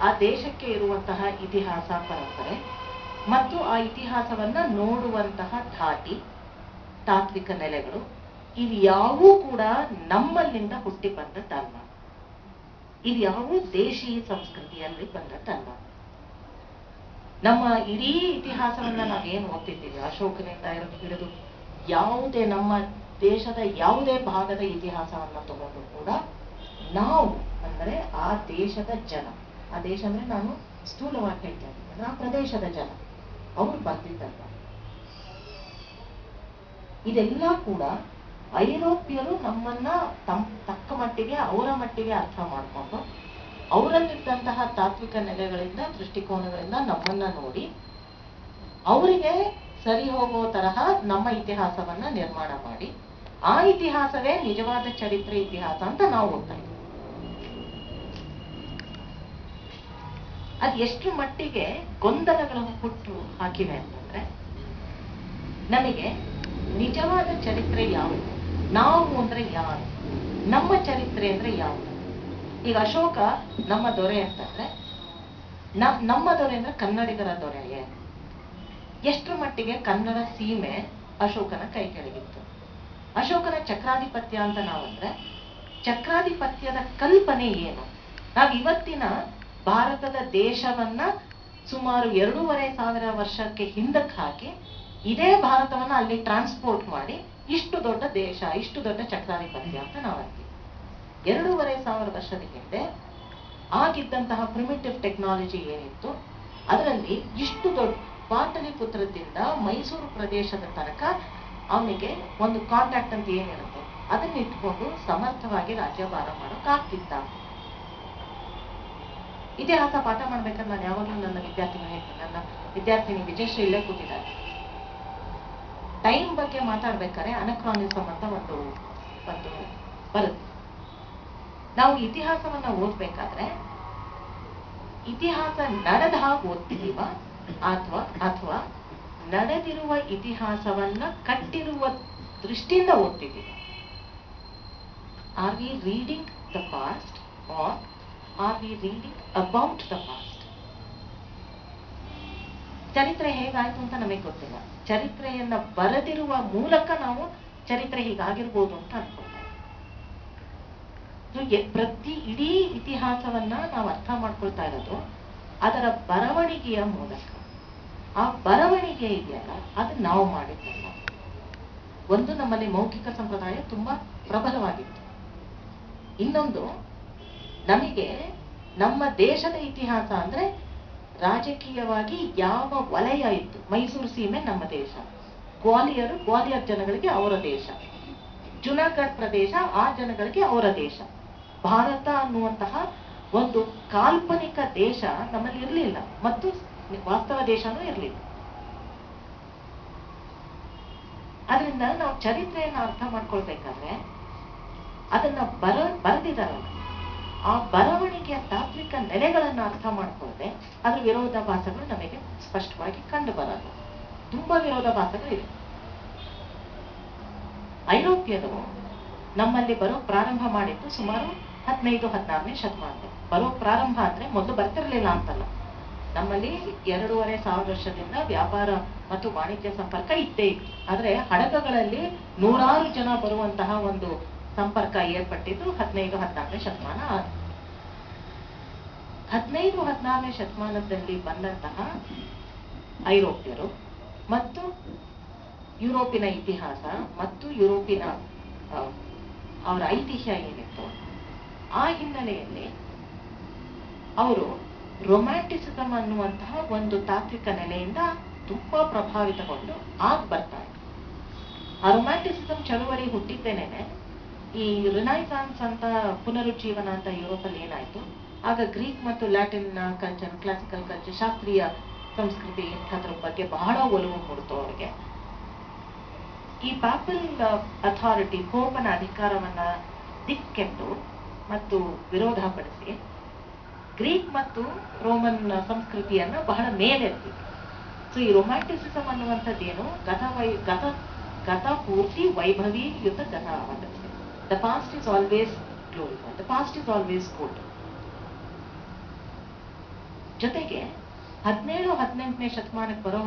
ಆ ದೇಶಕ್ಕೆ ಇರುವಂತಹ ಇತಿಹಾಸ ಪರಂಪರೆ ಮತ್ತು ಆ ಇತಿಹಾಸವನ್ನ ನೋಡುವಂತಹ ಧಾಟಿ, ತಾತ್ವಿಕ ನೆಲೆಗಳು ಇವ್ಯಾವೂ ಕೂಡ ನಮ್ಮಲ್ಲಿಂದ ಹುಟ್ಟಿ ಬಂದ ಧರ್ಮ. ಇದು ಇವ್ಯಾವೂ ದೇಶಿ ಸಂಸ್ಕೃತಿಯಲ್ಲಿ ಬಂದ ಧರ್ಮ. ನಮ್ಮ ಇಡೀ ಇತಿಹಾಸವನ್ನ ನಾವೇನು ಓದ್ತಿದ್ದೀವಿ? ಅಶೋಕನಿಂದ ಹಿಡಿದು ಯಾವುದೇ ನಮ್ಮ ದೇಶದ ಯಾವುದೇ ಭಾಗದ ಇತಿಹಾಸವನ್ನ ತಗೊಂಡು ಕೂಡ ನಾವು ಅಂದರೆ ಆ ದೇಶದ ಜನ. ಆ ದೇಶ ಅಂದ್ರೆ ನಾನು ಸ್ಥೂಲವಾಗಿ ಹೇಳ್ತಾ ಇದ್ದೀನಿ. ಆ ಪ್ರದೇಶದ ಜನ, ಅವ್ರು ಬಂದಿದ್ದಲ್ಲ ಇದೆಲ್ಲ ಕೂಡ ಐರೋಪ್ಯರು ನಮ್ಮನ್ನ ತಮ್, ತಕ್ಕ ಮಟ್ಟಿಗೆ, ಅವರ ಮಟ್ಟಿಗೆ ಅರ್ಥ ಮಾಡಿಕೊಂಡು ಅವರಲ್ಲಿದ್ದಂತಹ ತಾತ್ವಿಕ ನೆಲೆಗಳಿಂದ, ದೃಷ್ಟಿಕೋನಗಳಿಂದ ನಮ್ಮನ್ನ ನೋಡಿ ಅವರಿಗೆ ಸರಿ ಹೋಗೋ ತರಹ ನಮ್ಮ ಇತಿಹಾಸವನ್ನ ನಿರ್ಮಾಣ ಮಾಡಿ, ಆ ಇತಿಹಾಸವೇ ನಿಜವಾದ ಚರಿತ್ರೆ ಇತಿಹಾಸ ಅಂತ ನಾವು ಓದ್ತಾ ಅದ್ ಎಷ್ಟು ಮಟ್ಟಿಗೆ ಗೊಂದಲಗಳನ್ನು ಹುಟ್ಟು ಹಾಕಿವೆ ಅಂತಂದ್ರೆ, ನಮಗೆ ನಿಜವಾದ ಚರಿತ್ರೆ ಯಾವುದು? ನಾವು ಅಂದ್ರೆ ಯಾರು? ನಮ್ಮ ಚರಿತ್ರೆ ಅಂದ್ರೆ ಯಾವುದು? ಈಗ ಅಶೋಕ ನಮ್ಮ ದೊರೆ ಅಂತಂದ್ರೆ ನಮ್ಮ ದೊರೆ ಅಂದ್ರೆ ಕನ್ನಡಿಗರ ದೊರೆಯೇ. ಎಷ್ಟು ಮಟ್ಟಿಗೆ ಕನ್ನಡ ಸೀಮೆ ಅಶೋಕನ ಕೈ ಕೆಳಗಿತ್ತು ಅಶೋಕನ ಚಕ್ರಾಧಿಪತ್ಯ ಅಂತ ನಾವಂದ್ರೆ, ಚಕ್ರಾಧಿಪತ್ಯದ ಕಲ್ಪನೆ ಏನು? ನಾವ್ ಇವತ್ತಿನ ಭಾರತದ ದೇಶವನ್ನ ಸುಮಾರು ಎರಡೂವರೆ ಸಾವಿರ ವರ್ಷಕ್ಕೆ ಹಿಂದಕ್ಕೆ ಹಾಕಿ ಇದೇ ಭಾರತವನ್ನ ಅಲ್ಲಿ ಟ್ರಾನ್ಸ್ಪೋರ್ಟ್ ಮಾಡಿ ಇಷ್ಟು ದೊಡ್ಡ ದೇಶ, ಇಷ್ಟು ದೊಡ್ಡ ಚಕ್ರಾಧಿಪತ್ಯ ಅಂತ ನಾವು ಅಂತೀವಿ. ಎರಡೂವರೆ ಸಾವಿರ ವರ್ಷದ ಹಿಂದೆ ಆಗಿದ್ದಂತಹ ಪ್ರಿಮಿಟಿವ್ ಟೆಕ್ನಾಲಜಿ ಏನಿತ್ತು, ಅದರಲ್ಲಿ ಇಷ್ಟು ದೊಡ್ಡ ಪಾಟಲಿಪುತ್ರದಿಂದ ಮೈಸೂರು ಪ್ರದೇಶದ ತನಕ ಅವನಿಗೆ ಒಂದು ಕಾಂಟ್ಯಾಕ್ಟ್ ಅಂತ ಏನಿರುತ್ತೆ ಅದನ್ನ ಇಟ್ಕೊಂಡು ಸಮರ್ಥವಾಗಿ ರಾಜ್ಯಭಾರ ಮಾಡೋಕ್ ಆಗ್ತಿತ್ತ ಇತಿಹಾಸ ಪಾಠ ಮಾಡ್ಬೇಕಾದ್ರೆ ನಾನು ಯಾವಾಗಲೂ ನನ್ನ ವಿದ್ಯಾರ್ಥಿನ ಹೇಳ್ತೀನಿ. ನನ್ನ ವಿದ್ಯಾರ್ಥಿನಿ ವಿಜಯಶ್ರೀ ಇಲ್ಲೇ ಕೂತಿದ್ದಾರೆ. ಟೈಮ್ ಬಗ್ಗೆ ಮಾತಾಡ್ಬೇಕಾದ್ರೆ ಅನಕ್ರಾನಿಸಮ್ ಅಂತ ಒಂದು ಒಂದು ಬರುತ್ತೆ. ನಾವು ಇತಿಹಾಸವನ್ನ ಓದ್ಬೇಕಾದ್ರೆ ಇತಿಹಾಸ ನಡೆದ ಹಾಗೆ ಓದ್ತೀವ ಅಥವಾ ಅಥವಾ ನಡೆದಿರುವ ಇತಿಹಾಸವನ್ನ ಕಟ್ಟಿರುವ ದೃಷ್ಟಿಯಿಂದ ಓದ್ತಿದ್ದೀವಿ. Are we reading the past are are we reading about the past ಚರಿತ್ರೆ ಹೇಗಾಯ್ತು ಅಂತ ನಮಗೆ ಗೊತ್ತಿಲ್ಲ. ಚರಿತ್ರೆಯನ್ನ ಬರೆದಿರುವ ಮೂಲಕ ನಾವು ಚರಿತ್ರೆ ಹೀಗಾಗಿರ್ಬೋದು ಅಂತ ಅನ್ಕೊಳ್ತೇವೆ ಪ್ರತಿ ಇಡೀ ಇತಿಹಾಸವನ್ನ ನಾವು ಅರ್ಥ ಮಾಡ್ಕೊಳ್ತಾ ಇರೋದು ಅದರ ಬರವಣಿಗೆಯ ಮೂಲಕ. ಆ ಬರವಣಿಗೆ ಇದೆಯಲ್ಲ, ಅದು ನಾವು ಮಾಡಿದ್ದಲ್ಲ. ಒಂದು ನಮ್ಮಲ್ಲಿ ಮೌಖಿಕ ಸಂಪ್ರದಾಯ ತುಂಬಾ ಪ್ರಬಲವಾಗಿತ್ತು. ಇನ್ನೊಂದು ನಮಗೆ ನಮ್ಮ ದೇಶದ ಇತಿಹಾಸ ಅಂದ್ರೆ ರಾಜಕೀಯವಾಗಿ ಯಾವ ವಲಯ ಇತ್ತು? ಮೈಸೂರು ಸೀಮೆ ನಮ್ಮ ದೇಶ. ಗ್ವಾಲಿಯರು ಗ್ವಾಲಿಯರ್ ಜನಗಳಿಗೆ ಅವರ ದೇಶ. ಜುನಾಗಢ್ ಪ್ರದೇಶ ಆ ಜನಗಳಿಗೆ ಅವರ ದೇಶ. ಭಾರತ ಅನ್ನುವಂತಹ ಒಂದು ಕಾಲ್ಪನಿಕ ದೇಶ ನಮ್ಮಲ್ಲಿ ಇರಲಿಲ್ಲ. ಮತ್ತು ವಾಸ್ತವ ದೇಶನೂ ಇರಲಿಲ್ಲ. ಅದರಿಂದ ನಾವು ಚರಿತ್ರೆಯನ್ನು ಅರ್ಥ ಮಾಡ್ಕೊಳ್ಬೇಕಾದ್ರೆ ಅದನ್ನ ಬರ ಬರೆದಿದಾರಲ್ಲ ಆ ಬರವಣಿಗೆಯ ತಾತ್ವಿಕ ನೆಲೆಗಳನ್ನು ಅರ್ಥ ಮಾಡಿಕೊಳ್ಳದೆ ಅದರ ವಿರೋಧಾಭಾಸಗಳು ನಮಗೆ ಸ್ಪಷ್ಟವಾಗಿ ಕಂಡು ಬರಲ್ಲ. ತುಂಬಾ ವಿರೋಧಾಭಾಸಗಳಿವೆ ಐರೋಪ್ಯರು ನಮ್ಮಲ್ಲಿ ಬರೋ ಪ್ರಾರಂಭ ಮಾಡಿದ್ದು ಸುಮಾರು ಹದಿನೈದು, ಹದಿನಾರನೇ ಶತಮಾನ ಬರೋ ಪ್ರಾರಂಭ ಅಂದ್ರೆ ಮೊದಲು ಬರ್ತಿರ್ಲಿಲ್ಲ ಅಂತಲ್ಲ. ನಮ್ಮಲ್ಲಿ ಎರಡೂವರೆ ಸಾವಿರ ವರ್ಷದಿಂದ ವ್ಯಾಪಾರ ಮತ್ತು ವಾಣಿಜ್ಯ ಸಂಪರ್ಕ ಇದ್ದೇ ಇತ್ತು. ಆದ್ರೆ ಹಡಗುಗಳಲ್ಲಿ ನೂರಾರು ಜನ ಬರುವಂತಹ ಒಂದು ಸಂಪರ್ಕ ಏರ್ಪಟ್ಟಿದ್ದು ಹದಿನೈದು ಹದಿನಾರನೇ ಶತಮಾನ ಆದ. ಹದಿನೈದು ಹದಿನಾರನೇ ಶತಮಾನದಲ್ಲಿ ಬಂದಂತಹ ಐರೋಪ್ಯರು ಮತ್ತು ಯುರೋಪಿನ ಇತಿಹಾಸ ಮತ್ತು ಯುರೋಪಿನ ಅವರ ಐತಿಹ್ಯ ಏನಿತ್ತು, ಆ ಹಿನ್ನೆಲೆಯಲ್ಲಿ ಅವರು ರೊಮ್ಯಾಂಟಿಸಿಸಮ್ ಅನ್ನುವಂತಹ ಒಂದು ತಾತ್ವಿಕ ನೆಲೆಯಿಂದ ತುಂಬಾ ಪ್ರಭಾವಿತಗೊಂಡು ಆಗ ಬರ್ತಾರೆ. ಆ ರೊಮ್ಯಾಂಟಿಸಿಸಮ್ ಚಳುವಳಿ ಹುಟ್ಟಿದ್ದೇನೆ ಈ ರಿನೈಸಾನ್ಸ್ ಅಂತ ಪುನರುಜ್ಜೀವನ ಅಂತ ಯುರೋಪಲ್ಲಿ ಏನಾಯ್ತು? ಆಗ ಗ್ರೀಕ್ ಮತ್ತು ಲ್ಯಾಟಿನ್ ಕಲ್ಚರ್ ಕ್ಲಾಸಿಕಲ್ ಕಲ್ಚರ್ ಶಾಸ್ತ್ರೀಯ ಸಂಸ್ಕೃತಿ ಇಂಥದ್ರ ಬಗ್ಗೆ ಬಹಳ ಒಲವು ಕೊಡ್ತು ಅವ್ರಿಗೆ. ಈ ಪಾಪಲ್ ಅಥಾರಿಟಿ ಪೋಪನ ಅಧಿಕಾರವನ್ನ ದಿಕ್ಕೆಂದು ಮತ್ತು ವಿರೋಧಪಡಿಸಿ ಗ್ರೀಕ್ ಮತ್ತು ರೋಮನ್ ಸಂಸ್ಕೃತಿಯನ್ನ ಬಹಳ ಮೇಲೆತ್ತಿ. ಸೊ ಈ ರೊಮ್ಯಾಂಟಿಸಿಸಂ ಅನ್ನುವಂಥದ್ದೇನು? ಗತ ವೈ ಗತ ಗತ ಪೂರ್ತಿ ವೈಭವೀಯುತ ಗತ ಆಗುತ್ತೆ the past is always glorified. The past is always good. ಜೊತೆಗೆ ಹದಿನೇಳು, ಹದಿನೆಂಟನೇ ಶತಮಾನಕ್ಕೆ ಬರೋ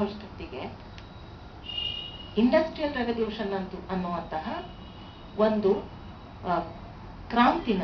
ಇಂಡಸ್ಟ್ರಿಯಲ್ ರೆವಲ್ಯೂಷನ್ ಅಂತ ಅನ್ನುವಂತಹ ಒಂದು ಕ್ರಾಂತಿನ